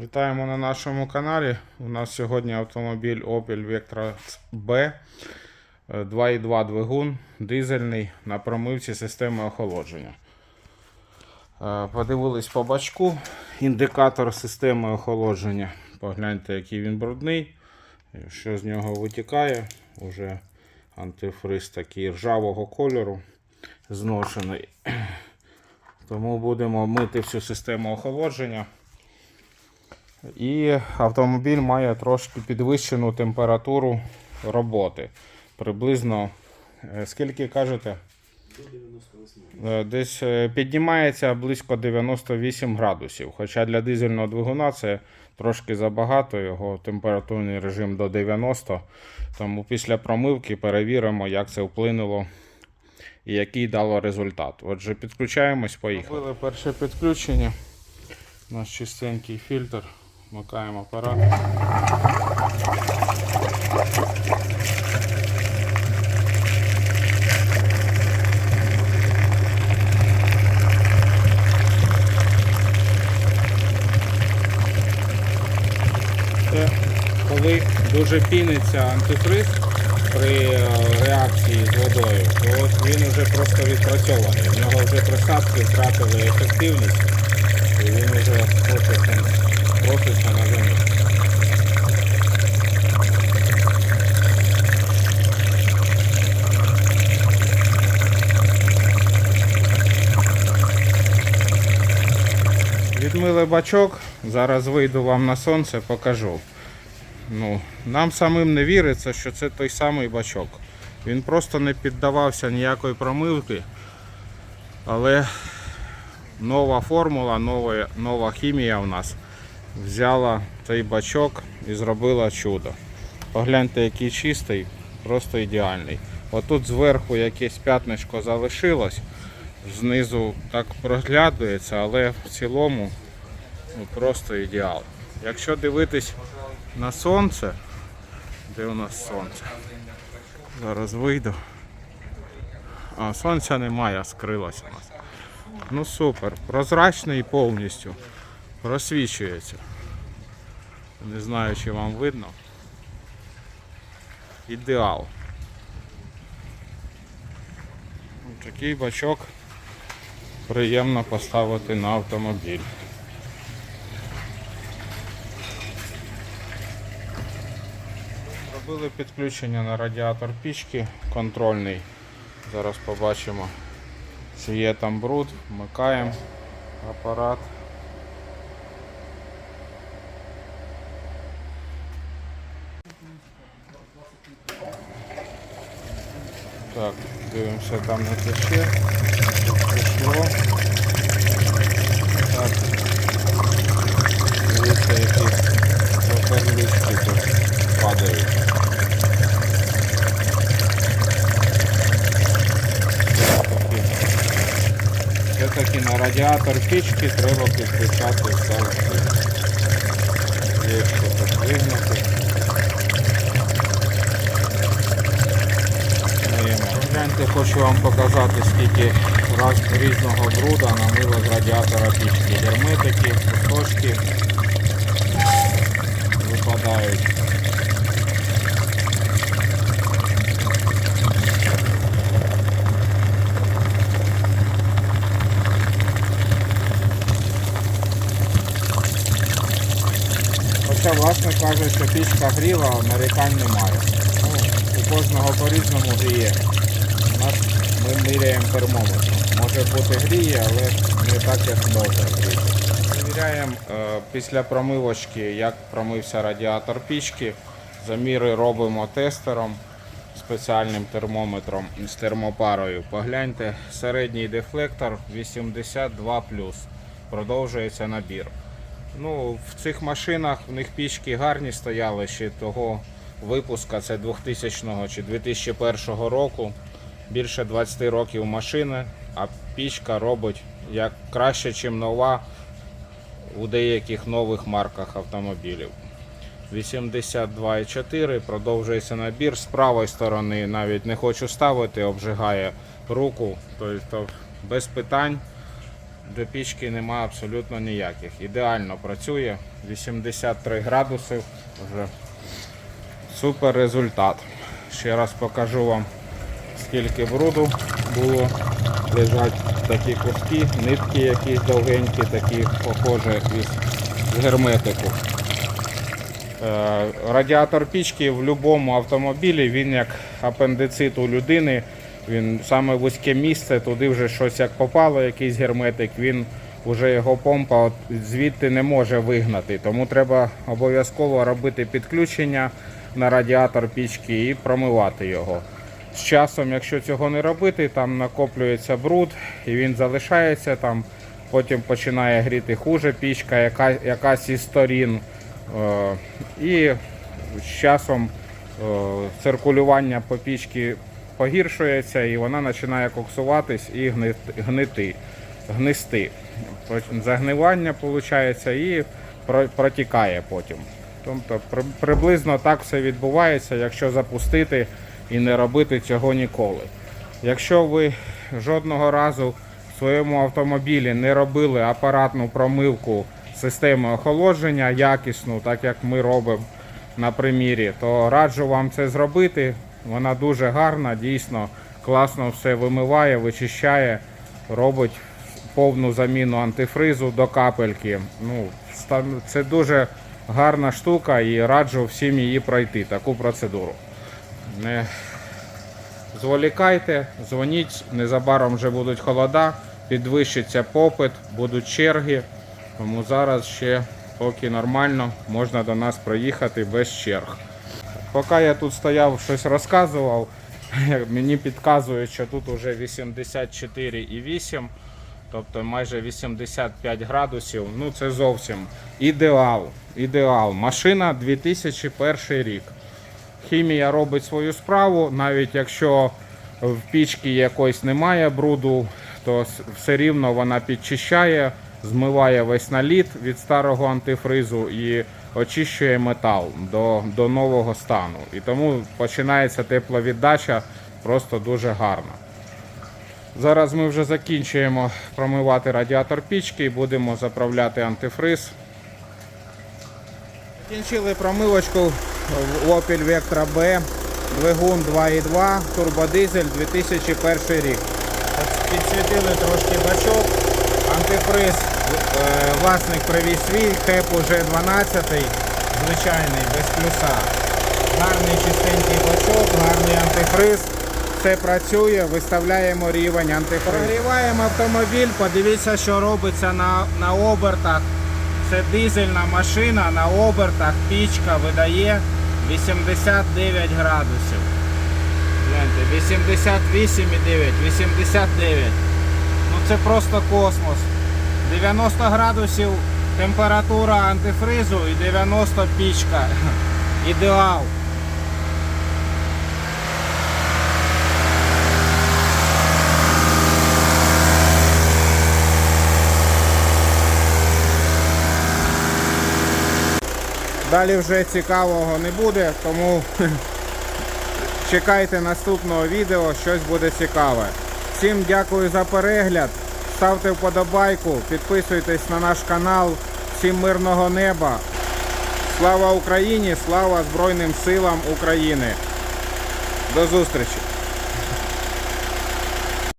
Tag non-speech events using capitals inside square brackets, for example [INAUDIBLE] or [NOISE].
Вітаємо на нашому каналі. У нас сьогодні автомобіль Opel Vectra B е, 2.2 двигун, дизельний на промивці системи охолодження. Е, Подивились по бачку. Індикатор системи охолодження. Погляньте, який він брудний. Що з нього витікає. Уже антифриз такий ржавого кольору зношений. Тому будемо мити всю систему охолодження. І автомобіль має трошки підвищену температуру роботи. Приблизно, е, скільки кажете? Е, Десь е, піднімається близько 98 градусів. Хоча для дизельного двигуна це трошки забагато, його температурний режим до 90. Тому після промивки перевіримо, як це вплинуло і який дало результат. Отже, підключаємось, поїхали. Робили перше підключення. Наш чистенький фільтр. Вмикаємо апарат. Це коли дуже піниться антифриз при е, реакції з водою, то от він вже просто відпрацьований. В нього вже присадки втратили ефективність і він вже проситься, на заміну. Відмили бачок, зараз вийду вам на сонце, покажу. Ну, нам самим не віриться, що це той самий бачок. Він просто не піддавався ніякої промивки. Але нова формула, нова, нова хімія в нас взяла цей бачок і зробила чудо. Погляньте, який чистий, просто ідеальний. Отут зверху якесь п'ятнишко залишилось, знизу так проглядується, але в цілому ну, просто ідеал. Якщо дивитись на сонце, де у нас сонце? Зараз вийду. А, сонця немає, скрилося у нас. Ну супер, прозрачний повністю. Просвічується. Не знаю, чи вам видно. Ідеал. Такий бачок приємно поставити на автомобіль. Робили підключення на радіатор пічки контрольний. Зараз побачимо, чи є там бруд. Вмикаємо апарат. Так, дивимося там не тече. Пішло. Так. Дивіться, які поперлички тут падають. Все-таки на радіатор пічки треба підключати ставки. Є що тут вигнати. Гляньте, хочу вам показати, скільки раз різного бруда намило з радіатора пічки. Герметики, кусочки випадають. Хоча, власне кажуть, що пічка гріла, нарікань немає. Ну, у кожного по-різному гріє. Ми міряємо термометром. Може бути гріє, але не так, як може гріти. Перевіряємо е, після промивочки, як промився радіатор пічки. Заміри робимо тестером, спеціальним термометром з термопарою. Погляньте, середній дефлектор 82 Продовжується набір. Ну, в цих машинах в них пічки гарні стояли ще того випуска, це 2000 чи 2001 року. Більше 20 років машини, а пічка робить як краще, ніж нова у деяких нових марках автомобілів. 82,4 продовжується набір. З правої сторони навіть не хочу ставити, обжигає руку, тобто без питань. до пічки нема абсолютно ніяких. Ідеально працює, 83 градуси вже супер результат. Ще раз покажу вам, скільки бруду було. Лежать такі куски, нитки якісь довгенькі, такі похожі із герметику. Е, Радіатор пічки в будь-якому автомобілі, він як апендицит у людини, він саме вузьке місце, туди вже щось як попало, якийсь герметик, він вже його помпа звідти не може вигнати. Тому треба обов'язково робити підключення на радіатор пічки і промивати його. З часом, якщо цього не робити, там накоплюється бруд і він залишається там. Потім починає гріти хуже пічка, яка, якась із сторін. Е, І з часом е, циркулювання по пічці погіршується і вона починає коксуватись і гни- гнити, гнисти. Загнивання виходить і протікає потім. Тобто при- приблизно так все відбувається, якщо запустити і не робити цього ніколи. Якщо ви жодного разу в своєму автомобілі не робили апаратну промивку системи охолодження якісну, так як ми робимо на примірі, то раджу вам це зробити. Вона дуже гарна, дійсно класно все вимиває, вичищає, робить повну заміну антифризу до капельки. Ну, це дуже гарна штука і раджу всім її пройти, таку процедуру. Не зволікайте, дзвоніть, незабаром вже будуть холода, підвищиться попит, будуть черги. Тому зараз ще поки нормально, можна до нас проїхати без черг. Поки я тут стояв, щось розказував, [LAUGHS] мені підказують, що тут вже 84,8, тобто майже 85 градусів. Ну це зовсім ідеал. Ідеал. Машина 2001 рік. Хімія робить свою справу, навіть якщо в пічці якось немає бруду, то все рівно вона підчищає, змиває весь наліт від старого антифризу і очищує метал до, до нового стану. І тому починається тепловіддача просто дуже гарна. Зараз ми вже закінчуємо промивати радіатор пічки і будемо заправляти антифриз. Закінчили промивочку Opel Vectra B, двигун 2.2, турбодизель 2001 рік. Підсвітили трошки бачок, антифриз е, власник привіз свій, КЕП уже 12 звичайний, без плюса. Гарний чистенький бачок, гарний антифриз. Все працює, виставляємо рівень антифризу. Прогріваємо автомобіль, подивіться, що робиться на, на обертах. Це дизельна машина на обертах, пічка видає 89 градусів. Гляньте, 88,9, 89. Ну це просто космос. 90 градусів температура антифризу і 90 пічка. [LAUGHS] Ідеал. Далі вже цікавого не буде, тому [LAUGHS] чекайте наступного відео, щось буде цікаве. Всім дякую за перегляд. Ставте вподобайку, підписуйтесь на наш канал. Всім мирного неба. Слава Україні! Слава Збройним силам України! До зустрічі!